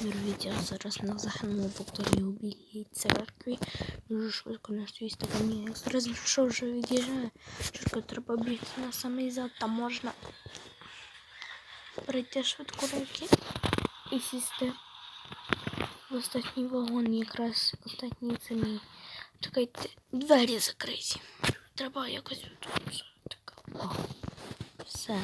Дивіться, я зараз на західному повторі у білій церкві. Дуже швидко на свій. Як зараз що вже від'їжджає, швидко треба бігти на самий зад, там можна пройти швидко руки і сісти в останній вагон, якраз останній це мій. Чекайте, двері закриті. Треба якось. Так. О, все.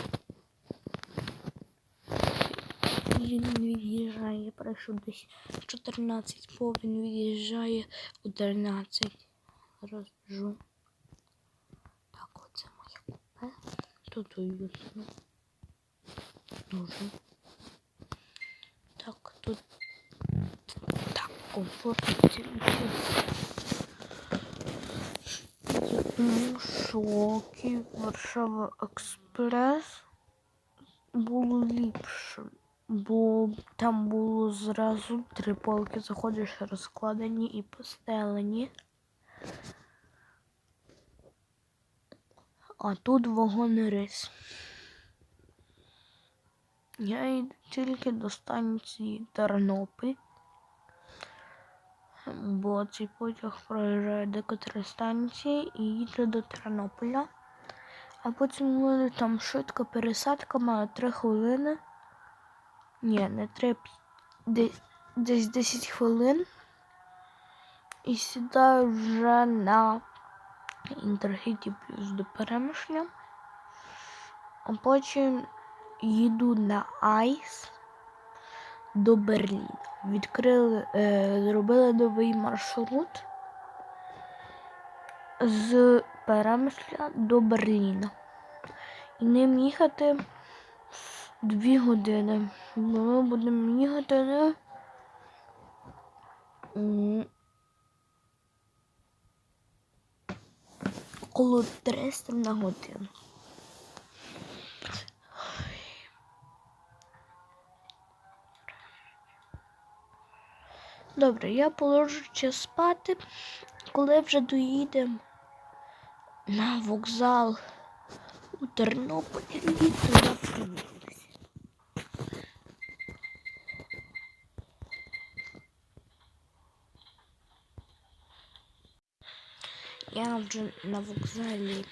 Він від'їжджає, пройшов десь 14, бо він від'їжджає у 13. Розбіжу. Так, оце моє купе. Тут уютно. Дуже. Так, тут так, комфортно. Шокі, Варшава Експрес було ліпше, бо там було зразу три полки, заходиш розкладені і постелені. А тут вагон рис. Я йду тільки до станції Тернопіль, бо цей потяг проїжджає декотрі станції і їде до Тернополя. А потім буде там швидка пересадка, має 3 хвилини. Ні, не 3, десь, десь 10 хвилин. І сідаю вже на Інтерхіті плюс до перемишля. А потім їду на Айс до Берліна. Відкрили, е, зробили новий маршрут з Перемишля до Берліна. І ним їхати дві години. Ми будемо їхати коло 300 на годину. Добре, я положу час спати, коли вже доїдемо на вокзал у Тернополі, то я подивлюся. Я вже на вокзалі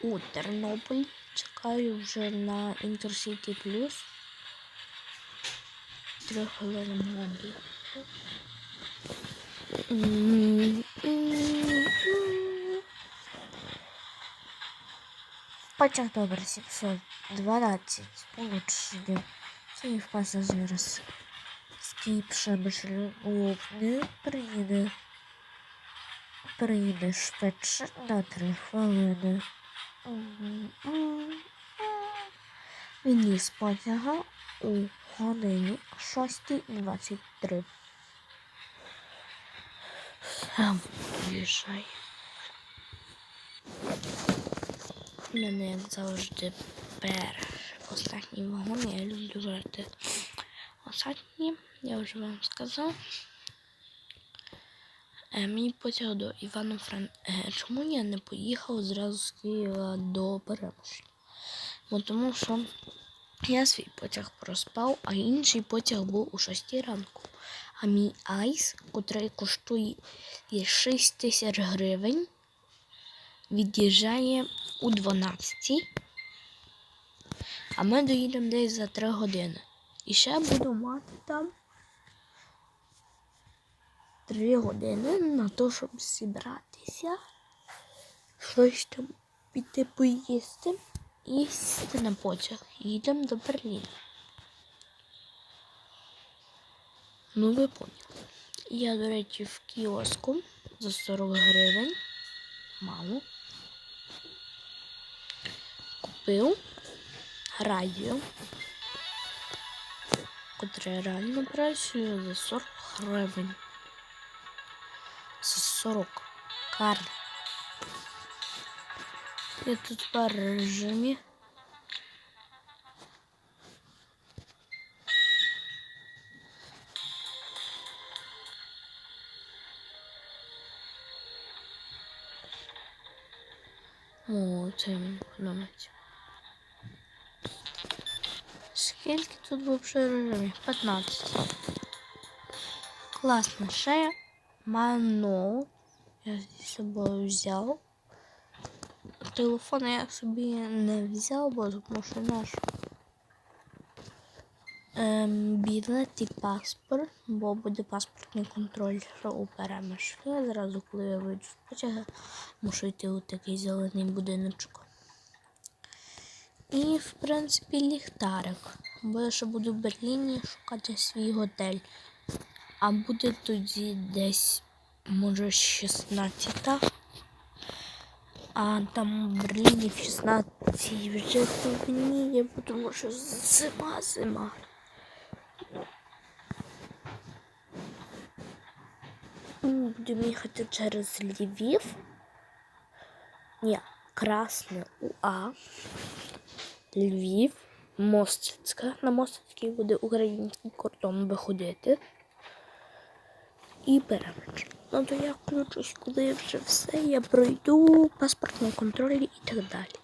у Тернополь. Чекаю вже на Інтерсіті Плюс. Хвилини моди. Потяг номер 712 получення. Своїх пасажирів Скій Przemyśl Główny приїде приїде швидше на 3 хвилини. Він із потяга у годині 6.23. Сам. У мене як завжди перший останній вагон. Я люблю брати останні. Я вже вам сказав. Е, мій потяг до Івано Фран. Е, чому я не поїхав зразу з Києва до Перемишля? Бо тому що я свій потяг проспав, а інший потяг був у 6 ранку. А мій айс, котрий коштує 6 тисяч гривень, від'їжджає у 12. А ми доїдемо десь за 3 години. І ще буду мати там 3 години на те, щоб зібратися, щось там піти поїсти і сісти на потяг. Їдемо до Берліна. Ну, ви поняли. Я, до речі, в кіоску за 40 гривень. Мало. Купив радіо, котре реально працює за 40 гривень. За 40 карт. Я тут в режимі. О, це він подобається. Скільки тут взагалі режимів? 15. Класно. Ще Я. Я зі собою взяв. Телефон я собі не взяв, бо тому що наш ем, білет і паспорт, бо буде паспортний контроль у перемишлі. Зразу, коли я вийду з потяга, мушу йти у такий зелений будиночок. І, в принципі, ліхтарик. Бо я ще буду в Берліні шукати свій готель. А буде тоді десь, може, 16. А там в Берліні в 16 вже темніє, тому що зима, зима. Будемо їхати через Львів. Ні, Красне УА. Львів, Мостицька. На Мостицькій буде український кордон виходити. І перемич. Ну то я включусь, коли вже все, я пройду паспортний контроль і так далі.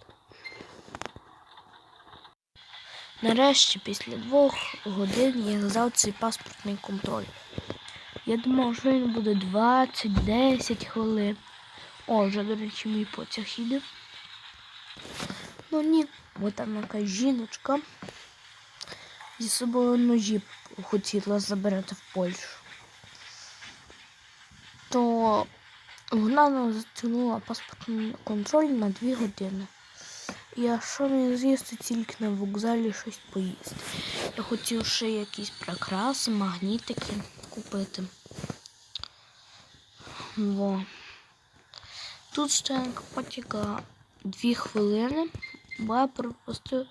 Нарешті, після двох годин я здав цей паспортний контроль. Я думав, що він буде 20-10 хвилин. О, вже, до речі, мій потяг іде. Ну ні, бо там якась жіночка зі собою ножі хотіла забирати в Польщу. То вона затягнула паспортний контроль на 2 години. Я що не з'їсти тільки на вокзалі щось поїсти. Я хотів ще якісь прикраси, магнітики купити. Во. Тут стоянка потяга 2 хвилини, бо я пропустив,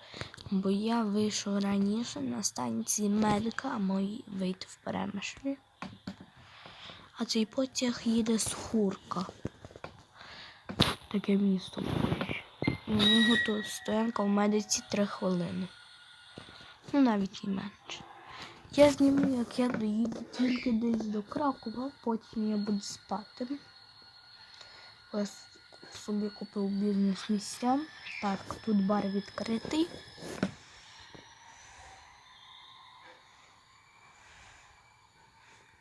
бо я вийшов раніше на станції медика, а мої вийти в перемишлі. А цей потяг їде з Хурка. Таке місто. Польщі. У нього тут стоянка в медиці 3 хвилини. Ну навіть і менше. Я зніму, як я доїду тільки десь до Кракова, потім я буду спати. Ось собі купив бізнес місця. Так, тут бар відкритий.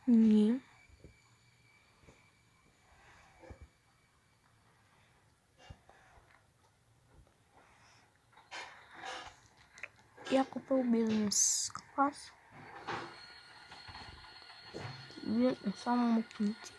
Ні. Я купив бізнес-клас. Він у самому кінці.